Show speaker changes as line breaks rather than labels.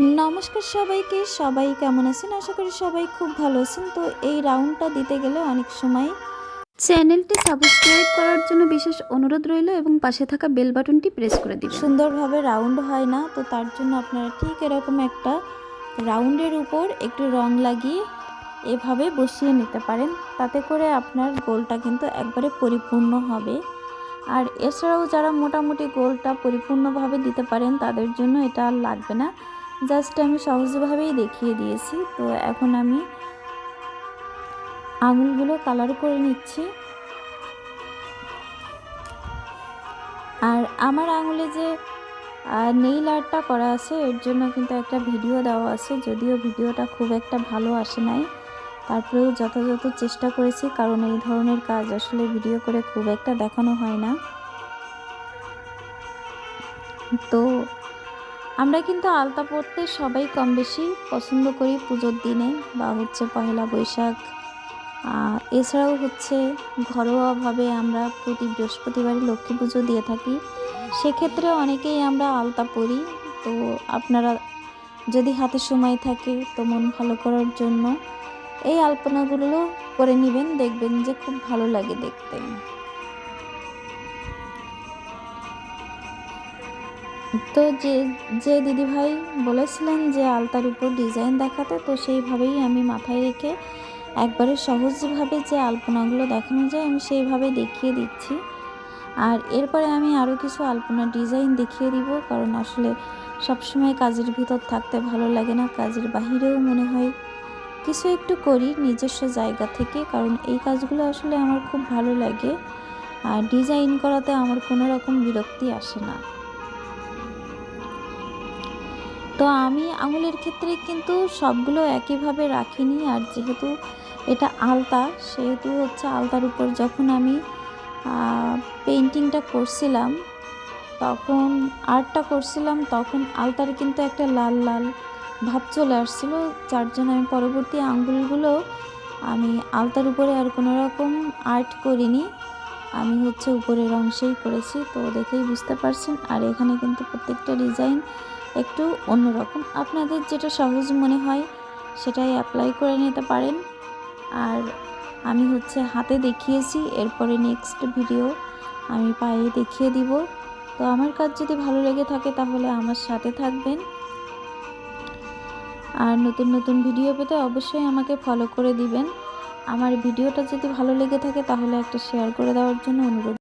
নমস্কার সবাইকে। সবাই কেমন আছেন? আশা করি সবাই খুব ভালো আছেন। তো এই রাউন্ডটা দিতে গেলে অনেক সময় চ্যানেলটি সাবস্ক্রাইব করার জন্য বিশেষ অনুরোধ রইল এবং পাশে থাকা বেল বাটনটি প্রেস করে দিন সুন্দরভাবে রাউন্ড হয় না, তো তার জন্য আপনারা ঠিক এরকম একটা রাউন্ডের উপর একটু রং লাগিয়ে এভাবে বসিয়ে নিতে পারেন। তাতে করে আপনার গোলটা কিন্তু একবারে পরিপূর্ণ হবে। আর এছাড়াও যারা মোটামুটি গোলটা পরিপূর্ণভাবে দিতে পারেন, তাদের জন্য এটা লাগবে না। জাস্ট আমি সহজভাবেই দেখিয়ে দিয়েছি। তো এখন আমি আঙুলগুলো কালার করে নিচ্ছি। আর আমার আঙুলে যে নেইল আর্টটা করা আছে, এর জন্য কিন্তু একটা ভিডিও দেওয়া আছে। যদিও ভিডিওটা খুব একটা ভালো আসে নাই। তারপরেও যথাযথ চেষ্টা করেছি, কারণ এই ধরনের কাজ আসলে ভিডিও করে খুব একটা দেখানো হয় না। তো আমরা কিন্তু আলতা পরতে সবাই কম বেশি পছন্দ করি পুজোর দিনে বা হচ্ছে পহেলা বৈশাখ। এছাড়াও হচ্ছে ঘরোয়াভাবে আমরা প্রতি বৃহস্পতিবারই লক্ষ্মী পুজো দিয়ে থাকি। সেক্ষেত্রে অনেকেই আমরা আলতা পরি। তো আপনারা যদি হাতে সময় থাকে তো মন ভালো করার জন্য এই আলপনাগুলো করে নেবেন, দেখবেন যে খুব ভালো লাগে দেখতে। তো যে যে দিদিভাই বলেছিলেন যে আলতার উপর ডিজাইন দেখাতে, তো সেইভাবেই আমি মাথায় রেখে একবারে সহজভাবে যে আলপনাগুলো দেখানো যায়, আমি সেইভাবে দেখিয়ে দিচ্ছি। আর এরপরে আমি আরও কিছু আলপনা ডিজাইন দেখিয়ে দিব, কারণ আসলে সবসময় কাজের ভিতর থাকতে ভালো লাগে না, কাজের বাহিরেও মনে হয়। কিছু একটু করি নিজস্ব জায়গা থেকে, কারণ এই কাজগুলো আসলে আমার খুব ভালো লাগে, আর ডিজাইন করাতে আমার কোনো রকম বিরক্তি আসে না। তো আমি আঙুলের ক্ষেত্রে কিন্তু সবগুলো একইভাবে রাখিনি, আর যেহেতু এটা আলতা, সেহেতু হচ্ছে আলতার উপর যখন আমি পেন্টিংটা করছিলাম, তখন আর্টটা করছিলাম, তখন আলতার কিন্তু একটা লাল লাল ভাব চলে আসছিল, যার জন্য আমি পরবর্তী আঙ্গুলগুলো আমি আলতার উপরে আর কোনো রকম আর্ট করিনি। আমি হচ্ছে উপরের অংশেই করেছি তো দেখেই বুঝতে পারছেন। আর এখানে কিন্তু প্রত্যেকটা ডিজাইন একটু অন্যরকম। আপনাদের যেটা সহজ মনে হয় সেটাই অ্যাপ্লাই করে নিতে পারেন। আর আমি হচ্ছে হাতে দেখিয়েছি, এরপরে নেক্সট ভিডিও আমি পায়ে দেখিয়ে দিব। তো আমার কাজ যদি ভালো লেগে থাকে তাহলে আমার সাথে থাকবেন। আর নতুন নতুন ভিডিও পেতে অবশ্যই আমাকে ফলো করে দিবেন। আমার ভিডিওটা যদি ভালো লেগে থাকে তাহলে একটা শেয়ার করে দেওয়ার জন্য অনুরোধ